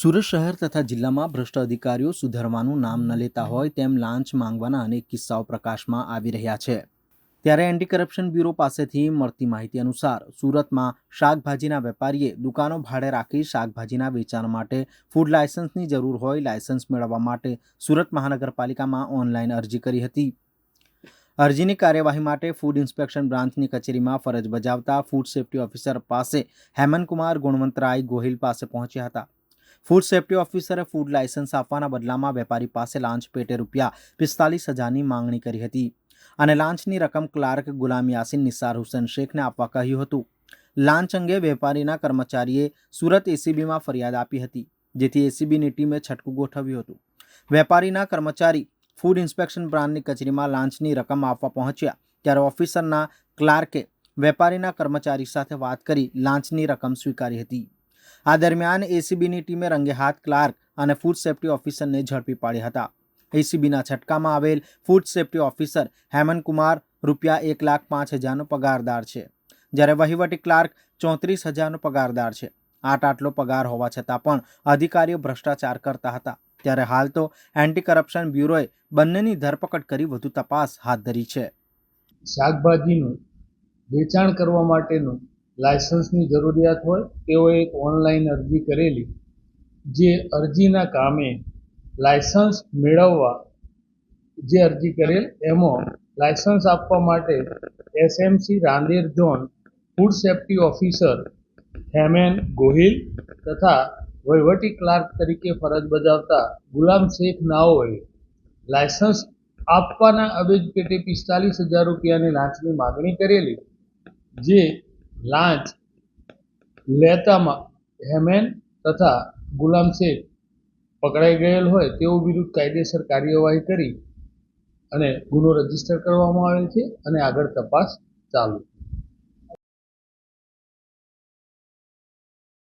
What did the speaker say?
સુરત શહેર તથા જિલ્લામાં ભ્રષ્ટ અધિકારીઓ સુધરવાનું નામ ન લેતા હોય તેમ લાંચ માંગવાના અનેક કિસ્સાઓ પ્રકાશમાં આવી રહ્યા છે. ત્યારે એન્ટી કરપ્શન બ્યુરો પાસેથી મળતી માહિતી અનુસાર સુરતમાં શાકભાજીના વેપારીએ દુકાનો ભાડે રાખી શાકભાજીના વેચાણ માટે ફૂડ લાયસન્સની જરૂર હોય લાયસન્સ મેળવવા માટે સુરત મહાનગરપાલિકામાં ઓનલાઈન અરજી કરી હતી. અરજીની કાર્યવાહી માટે ફૂડ ઇન્સ્પેક્શન બ્રાન્ચની કચેરીમાં ફરજ બજાવતા ફૂડ સેફ્ટી ઓફિસર પાસે હેમંતકુમાર ગુણવંતરાય ગોહિલ પાસે પહોંચ્યા હતા. ફૂડ સેફ્ટી ઓફિસરે ફૂડ લાયસન્સ આપવાના બદલામાં વેપારી પાસે લાંચ પેટે રૂપિયા પિસ્તાલીસ હજારની માંગણી કરી હતી. અને લાંચની રકમ ક્લાર્ક ગુલામ યાસીન નિસાર હુસેન શેખને આપવા કહ્યું હતું. લાંચ અંગે વેપારીના કર્મચારીએ સુરત એસીબીમાં ફરિયાદ આપી હતી, જેથી એસીબીની ટીમે છટકું ગોઠવ્યું હતું. વેપારીના કર્મચારી ફૂડ ઇન્સ્પેક્શન બ્રાન્ડની કચેરીમાં લાંચની રકમ આપવા પહોંચ્યા, ત્યારે ઓફિસરના ક્લાર્કે વેપારીના કર્મચારી સાથે વાત કરી લાંચની રકમ સ્વીકારી હતી. આ દરમિયાન એસીબીની ટીમે રંગેહાથ ક્લાર્ક અને ફૂડ સેફ્ટી ઓફિસરને ઝડપી પાડ્યા હતા. એસીબીના છટકામાં આવેલ ફૂડ સેફ્ટી ઓફિસર હેમંત રૂપિયા એક લાખ પાંચ હજારનો પગારદાર છે. જ્યારે વહીવટી ક્લાર્ક ચોત્રીસ હજારનો પગારદાર છે. આટ આટલો પગાર હોવા છતાં પણ અધિકારીઓ ભ્રષ્ટાચાર કરતા હતા. ત્યારે હાલ તો એન્ટી કરપ્શન બ્યુરોએ બંનેની ધરપકડ કરી વધુ તપાસ હાથ ધરી છે. શાકભાજીનું વેચાણ કરવા માટેનું લાયસન્સની જરૂરિયાત હોય, તેઓએ એક ઓનલાઈન અરજી કરેલી, જે અરજીના કામે લાયસન્સ મેળવવા જે અરજી કરેલ, એમાં લાયસન્સ આપવા માટે SMC Rander zone food safety officer Hemen Gohil તથા વહીવટી ક્લાર્ક તરીકે ફરજ બજાવતા ગુલામ શેખ નાઓએ લાયસન્સ આપવાના અવેજ પેટે પિસ્તાલીસ હજાર રૂપિયાની લાંચની માગણી કરેલી, જે લાંચ, લેતામાં હેમેન તથા ગુલામ શેખ પકડાઈ ગયેલ હોય તેઓ વિરુદ્ધ કાયદેસર કાર્યવાહી કરી અને ગુનો રજિસ્ટર કરવામાં આવેલ છે અને આગળ તપાસ ચાલુ.